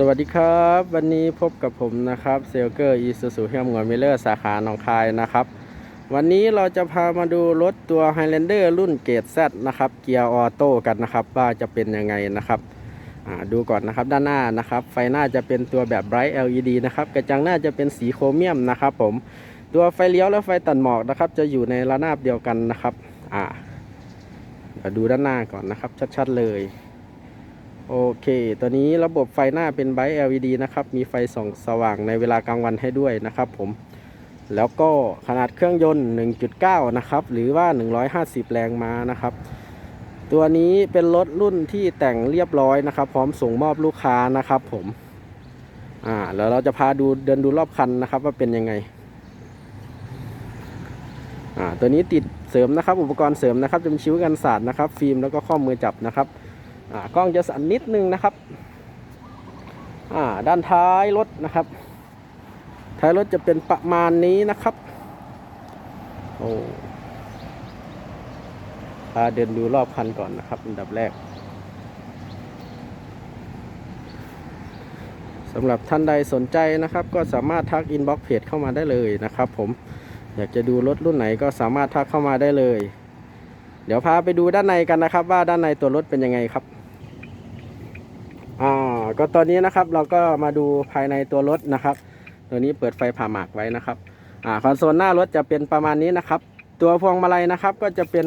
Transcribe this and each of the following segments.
สวัสดีครับ วันนี้พบกับผมนะครับเซลเกอร์อีซูซูเฮียมงวนมิเลอร์สาขาหนองคายนะครับ วันนี้เราจะพามาดูรถตัว Highlander รุ่นเกรด Z นะครับ เกียร์ออโต้กันนะครับ ว่าจะเป็นยังไงนะครับดูก่อนนะครับด้านหน้านะครับ ไฟหน้าจะเป็นตัวแบบ Bright LED นะครับกระจังหน้าจะเป็นสีโครเมียมนะครับผมตัวไฟเลี้ยวและไฟตัดหมอกนะครับ จะอยู่ในระนาบเดียวกันนะครับอ่าดูด้านหน้าก่อนนะครับชัดๆเลย โอเค ตัวนี้ระบบไฟหน้าเป็นไบ LED นะครับ มีไฟส่องสว่างในเวลากลางวันให้ด้วยนะครับผม แล้วก็ขนาดเครื่องยนต์ 1.9 นะครับ หรือว่า 150 แรงม้านะครับ ตัวนี้เป็นรถรุ่นที่แต่งเรียบร้อยนะครับ พร้อมส่งมอบลูกค้านะครับผม อ่า แล้วเราจะพาดูเดินดูรอบคันนะครับ ว่าเป็นยังไง อ่า ตัวนี้ติดเสริมนะครับ อุปกรณ์เสริมนะครับจะเป็นชิ้วกันสาดนะครับ ฟิล์มแล้วก็ข้อมือจับนะครับ กล้องจะสั่นนิดนึงนะครับด้านท้ายรถนะครับ ท้ายรถจะเป็นประมาณนี้นะครับโอ้พาเดินดูรอบคันก่อนนะครับอันดับแรกสำหรับท่านใดสนใจนะครับ ก็สามารถทักอินบ็อกเพจเข้ามาได้เลยนะครับผมอยากจะดูรถรุ่นไหนก็สามารถทักเข้ามาได้เลย เดี๋ยวพาไปดูด้านในกันนะครับ ว่าด้านในตัวรถเป็นยังไงครับ ก็ตอนนี้นะครับเราก็มาดูภายในตัวรถนะครับ ตัวนี้เปิดไฟผ่าหมากไว้นะครับอ่าคอนโซลหน้ารถจะเป็นประมาณนี้นะครับ ตัวพวงมาลัยนะครับก็จะเป็น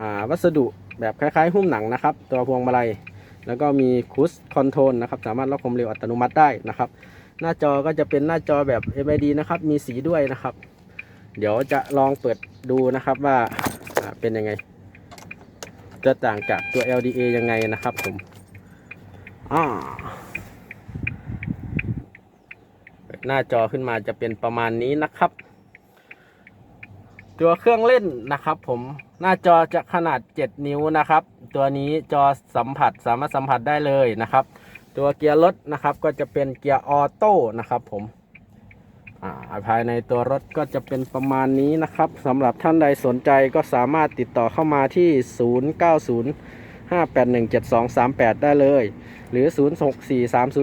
อ่าวัสดุแบบคล้ายๆ หุ้มหนังนะครับ ตัวพวงมาลัย แล้วก็มีคูสคอนโทรลนะครับ สามารถล็อกความเร็วอัตโนมัติได้นะครับ หน้าจอก็จะเป็นหน้าจอแบบ MID นะครับ มีสีด้วยนะครับ เดี๋ยวจะลองเปิดดูนะครับว่าอ่าเป็นยังไง จะต่างจากตัว LDA ยังไงนะครับผม อ่าหน้าจอขึ้นมาจะเป็นประมาณนี้นะครับ ตัวเครื่องเล่นนะครับ ผมหน้าจอจะขนาด 7 นิ้วนะครับ ตัวนี้จอสัมผัสสามารถสัมผัสได้เลยนะครับ ตัวเกียร์รถนะครับ ก็จะเป็นเกียร์ออโต้นะครับ ผมภายในตัวรถก็จะเป็นประมาณนี้นะครับสำหรับท่านใดสนใจก็สามารถติดต่อเข้ามาที่ 090 5817238 ได้เลย หรือ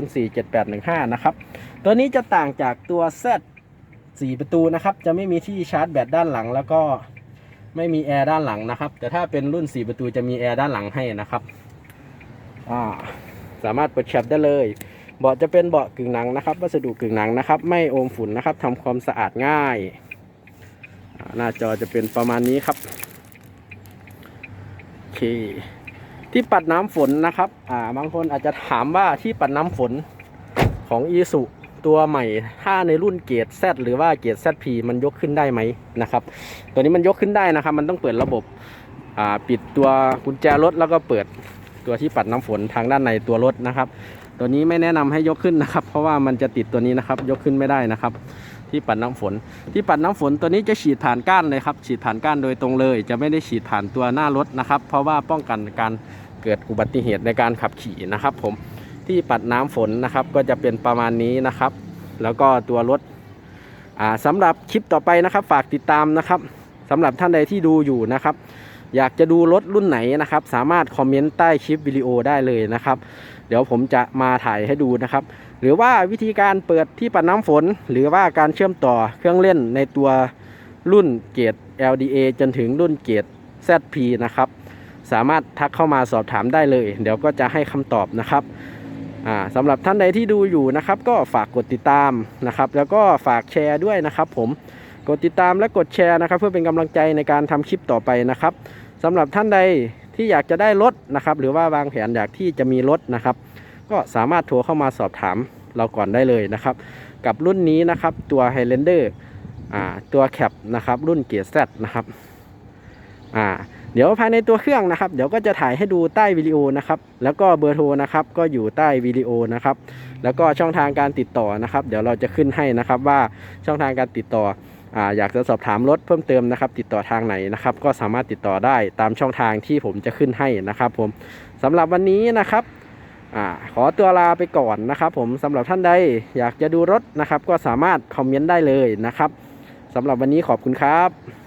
0643047815 นะครับ ตัวนี้จะต่างจากตัว Z 4 ประตูนะครับ จะไม่มีที่ชาร์จแบตด้านหลัง แล้วก็ไม่มีแอร์ด้านหลังนะครับ แต่ถ้าเป็นรุ่น 4 ประตูจะมีแอร์ด้านหลังให้นะครับาสามารถเปิดแชปได้เลยเบาะจะเป็นเบาะกึ่งหนังนะครับ วัสดุกึ่งหนังนะครับ ไม่อมฝุ่นนะครับทำความสะอาดง่าย หน้าจอจะเป็นประมาณนี้ครับ โอเค ที่ปัดน้ำฝนนะครับ อ่า บางคนอาจจะถามว่าที่ปัดน้ำฝนของอีสุตัวใหม่ ถ้าในรุ่นเกรด Z หรือว่าเกรด ZP มันยกขึ้นได้ไหมนะครับ ตัวนี้มันยกขึ้นได้นะครับ มันต้องเปิดระบบ อ่า ปิดตัวกุญแจรถแล้วก็เปิดตัวที่ปัดน้ำฝนทางด้านในตัวรถนะครับ ตัวนี้ไม่แนะนำให้ยกขึ้นนะครับ เพราะว่ามันจะติดตัวนี้นะครับ ยกขึ้นไม่ได้นะครับ ที่ปัดน้ำฝน ที่ปัดน้ำฝนตัวนี้จะฉีดผ่านก้านเลยครับ ฉีดผ่านก้านโดยตรงเลย จะไม่ได้ฉีดผ่านตัวหน้ารถนะครับ เพราะว่าป้องกันการ เกิดอุบัติเหตุในการขับขี่นะครับ ผมที่ปัดน้ำฝนนะครับก็จะเป็นประมาณนี้นะครับ แล้วก็ตัวรถอ่าสำหรับคลิปต่อไปนะครับ ฝากติดตามนะครับสำหรับท่านใดที่ดูอยู่นะครับ อยากจะดูรถรุ่นไหนนะครับ สามารถคอมเมนต์ใต้คลิปวิดีโอได้เลยนะครับ เดี๋ยวผมจะมาถ่ายให้ดูนะครับ หรือว่าวิธีการเปิดที่ปัดน้ำฝน หรือว่าการเชื่อมต่อเครื่องเล่นในตัวรุ่นเกรด LDA จนถึงรุ่นเกรด ZP นะครับ สามารถทักเข้ามาสอบถามได้เลย เดี๋ยวก็จะให้คำตอบนะครับสำหรับท่านใดที่ดูอยู่นะครับ ก็ฝากกดติดตามนะครับ แล้วก็ฝากแชร์ด้วยนะครับ ผมกดติดตามและกดแชร์นะครับ เพื่อเป็นกำลังใจในการทำคลิปต่อไปนะครับสำหรับท่านใดที่อยากจะได้รถนะครับ หรือว่าวางแผนอยากที่จะมีรถนะครับ ก็สามารถโทรเข้ามาสอบถามเราก่อนได้เลยนะครับ กับรุ่นนี้นะครับตัว Highlander อ่าตัวแคปนะครับรุ่นเกียร์ Z นะครับอ่า เดี๋ยวภายในตัวเครื่องนะครับ เดี๋ยวก็จะถ่ายให้ดูใต้วิดีโอนะครับ แล้วก็เบอร์โทรนะครับ ก็อยู่ใต้วิดีโอนะครับ แล้วก็ช่องทางการติดต่อนะครับ เดี๋ยวเราจะขึ้นให้นะครับว่าช่องทางการติดต่อออยากจะสอบถามรถเพิ่มเติมนะครับ ติดต่อทางไหนนะครับ ก็สามารถติดต่อได้ตามช่องทางที่ผมจะขึ้นให้นะครับ ผมสำหรับวันนี้นะครับอขอตัวลาไปก่อนนะครับ ผมสำหรับท่านใดอยากจะดูรถนะครับ ก็สามารถคอมเมนต์ได้เลยนะครับสำหรับวันนี้ขอบคุณครับ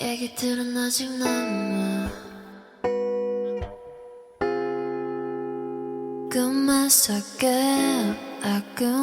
얘기들은 아직 남아. 꿈만 속에 아꿈